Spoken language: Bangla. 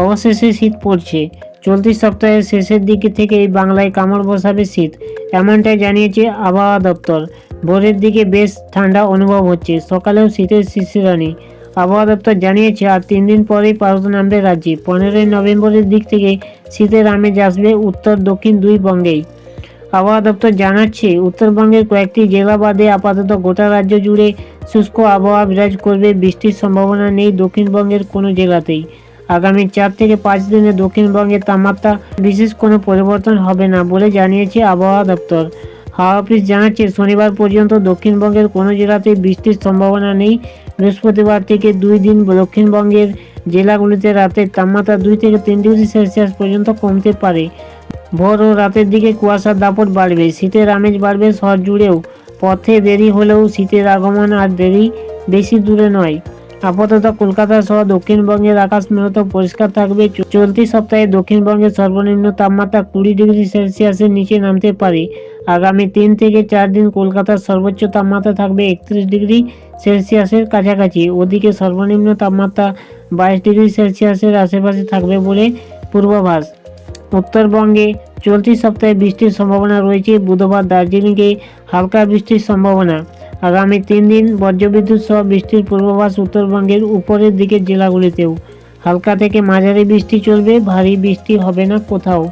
অবশেষে শীত পড়ছে। চলতি সপ্তাহের শেষের দিকে থেকেই বাংলায় কামড় বসাবে শীত, এমনটাই জানিয়েছে আবহাওয়া দপ্তর। ভোরের দিকে বেশ ঠান্ডা অনুভব হচ্ছে, সকালেও শীতের শিশিরানি আবহাওয়া দপ্তর জানিয়েছে, আর তিন দিন পরেই পারদ নামবে রাজ্যে। পনেরোই নভেম্বরের দিক থেকে শীতের আমেজ আসবে উত্তর, দক্ষিণ দুই বঙ্গেই। আবহাওয়া দপ্তর জানাচ্ছে, উত্তরবঙ্গের কয়েকটি জেলা বাদে আপাতত গোটা রাজ্য জুড়ে শুষ্ক আবহাওয়া বিরাজ করবে। বৃষ্টির সম্ভাবনা নেই দক্ষিণবঙ্গের কোনো জেলাতেই। আগামী চার থেকে পাঁচ দিনে দক্ষিণবঙ্গের তাপমাত্রা বিশেষ কোনো পরিবর্তন হবে না বলে জানিয়েছে আবহাওয়া দপ্তর। হাওয়া অফিস জানাচ্ছে, শনিবার পর্যন্ত দক্ষিণবঙ্গের কোনো জেলাতেই বৃষ্টির সম্ভাবনা নেই। বৃহস্পতিবার থেকে দুই দিন দক্ষিণবঙ্গের জেলাগুলিতে রাতের তাপমাত্রা দুই থেকে তিন ডিগ্রি সেলসিয়াস পর্যন্ত কমতে পারে। ভোর ও রাতের দিকে কুয়াশার দাপট বাড়বে, শীতের আমেজ বাড়বে শহর জুড়েও। পথে দেরি হলেও শীতের আগমন আর দেরি বেশি দূরে নয়। আপাতত কলকাতা সহ দক্ষিণবঙ্গের আকাশ মূলত পরিষ্কার থাকবে। চলতি সপ্তাহে দক্ষিণবঙ্গের সর্বনিম্ন তাপমাত্রা কুড়ি ডিগ্রি সেলসিয়াসের নিচে নামতে পারে। আগামী তিন থেকে চার দিন কলকাতার সর্বোচ্চ তাপমাত্রা থাকবে একত্রিশ ডিগ্রি সেলসিয়াসের কাছাকাছি। ওদিকে সর্বনিম্ন তাপমাত্রা বাইশ ডিগ্রি সেলসিয়াসের আশেপাশে থাকবে বলে পূর্বাভাস। উত্তরবঙ্গে চলতি সপ্তাহে বৃষ্টির সম্ভাবনা রয়েছে। বুধবার দার্জিলিংয়ে হালকা বৃষ্টির সম্ভাবনা। আগামী তিন দিন বজ্রবিদ্যুৎ সহ বৃষ্টির পূর্বাভাস উত্তরবঙ্গের উপরের দিকের জেলাগুলিতেও। হালকা থেকে মাঝারি বৃষ্টি চলবে, ভারী বৃষ্টি হবে না কোথাও।